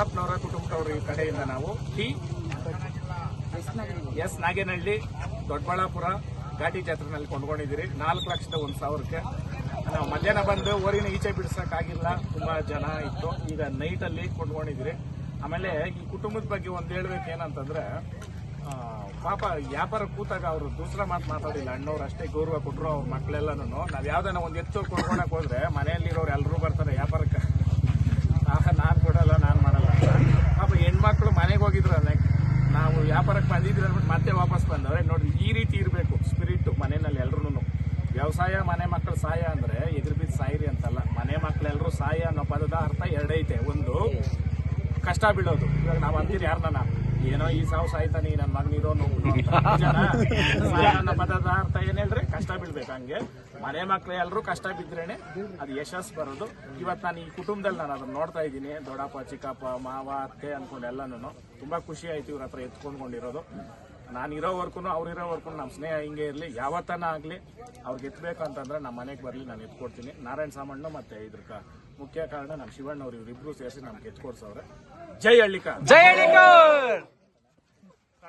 ಬಸಪ್ಪನವರ ಕುಟುಂಬದವರು ಈ ಕಡೆಯಿಂದ ನಾವು ಟಿ ಎಸ್ ನಾಗೇನಹಳ್ಳಿ, ದೊಡ್ಡಬಳ್ಳಾಪುರ, ಘಾಟಿ ಜಾತ್ರೆನಲ್ಲಿ ಕೊಂಡ್ಕೊಂಡಿದ್ದೀರಿ. ನಾಲ್ಕು ಲಕ್ಷದ ಒಂದು ಸಾವಿರಕ್ಕೆ. ನಾವು ಮಧ್ಯಾಹ್ನ ಬಂದು ಊರಿನ ಈಚೆ ಆಗಿಲ್ಲ ತುಂಬಾ ಜನ ಇತ್ತು. ಈಗ ನೈಟಲ್ಲಿ ಕೊಂಡ್ಕೊಂಡಿದ್ದೀರಿ. ಆಮೇಲೆ ಈ ಕುಟುಂಬದ ಬಗ್ಗೆ ಒಂದು ಹೇಳ್ಬೇಕು ಏನಂತಂದ್ರೆ ಪಾಪ ವ್ಯಾಪಾರ ಕೂತಾಗ ಅವರು ದೂಸರ ಮಾತು ಮಾತಾಡಿಲ್ಲ. ಅಣ್ಣವ್ರು ಅಷ್ಟೇ ಗೌರವ ಕೊಟ್ಟರು ಅವ್ರ ಮಕ್ಕಳೆಲ್ಲನೂ ನಾವು ಯಾವ್ದಾನ ಒಂದು ಎತ್ತು ಕೊಂಡ್ಕೊಳಕ್ ಹೋದ್ರೆ ಮನೆಯಲ್ಲಿರೋರು ಎಲ್ಲರೂ ಬರ್ತಾರೆ. ಬಂದವ್ರೆ. ನೋಡ್ರಿ, ಈ ರೀತಿ ಇರಬೇಕು ಸ್ಪಿರಿಟ್ ಮನೆಯಲ್ಲಿ ಎಲ್ಲರೂ ವ್ಯವಸಾಯ, ಮನೆ ಮಕ್ಕಳು ಸಹಾಯ ಅಂದ್ರೆ ಎದುರು ಬಿದ್ದು ಸಾಯಿರಿ ಅಂತಲ್ಲ. ಮನೆ ಮಕ್ಕಳೆಲ್ಲರೂ ಸಹಾಯ ಅನ್ನೋ ಪದದ ಅರ್ಥ ಎರಡೈತೆ ಒಂದು, ಕಷ್ಟ ಬೀಳೋದು. ಇವಾಗ ನಾವು ಅಂತೀರಿ ಯಾರನ್ನ? ಏನೋ ಈ ಸಾವು ಸಾಯ್ತಾನೆ ನನ್ನ ಮಗನ ಇರೋನು. ಸಹಾಯ ಅನ್ನೋ ಪದದ ಅರ್ಥ ಏನ್ ಹೇಳ್ರಿ? ಕಷ್ಟ ಬೀಳ್ಬೇಕು ಹಂಗೆ. ಮನೆ ಮಕ್ಳು ಎಲ್ಲರೂ ಕಷ್ಟ ಬಿದ್ರೇನೆ ಅದು ಯಶಸ್ ಬರೋದು. ಇವತ್ತು ನಾನು ಈ ಕುಟುಂಬದಲ್ಲಿ ನಾನು ಅದನ್ನ ನೋಡ್ತಾ ಇದ್ದೀನಿ. ದೊಡ್ಡಪ್ಪ, ಚಿಕ್ಕಪ್ಪ, ಮಾವ, ಅತ್ತೆ ಎಲ್ಲಾನು ತುಂಬಾ ಖುಷಿ ಆಯ್ತು ಇವ್ರ ಹತ್ರ ಎತ್ಕೊಂಡ್ಕೊಂಡಿರೋದು. ನಾನು ಇರೋವರ್ಗು ಅವ್ರು ಇರೋವರ್ಗು ನಮ್ಮ ಸ್ನೇಹ ಹಿಂಗೆ ಇರಲಿ, ಯಾವತ್ತನ ಆಗಲಿ ಅವ್ರಿಗೆ ಎತ್ತಬೇಕು ಅಂತಂದ್ರೆ ನಮ್ಮ ಮನೆಗೆ ಬರಲಿ, ನಾನು ಎತ್ಕೊಡ್ತೀನಿ. ನಾರಾಯಣ ಸಾಮಣ್ಣ ಮತ್ತೆ ಇದ್ರ ಮುಖ್ಯ ಕಾರಣ ನಮ್ಮ ಶಿವಣ್ಣ ಅವ್ರು ಇವರಿಬ್ಬರು ಸೇರಿಸಿ ನಮ್ಗೆ ಎತ್ಕೊಡ್ಸವ್ರೆ. ಜೈ ಹಳ್ಳಿಕ ಜೈ ಹಳ್ಳಿಕರ್!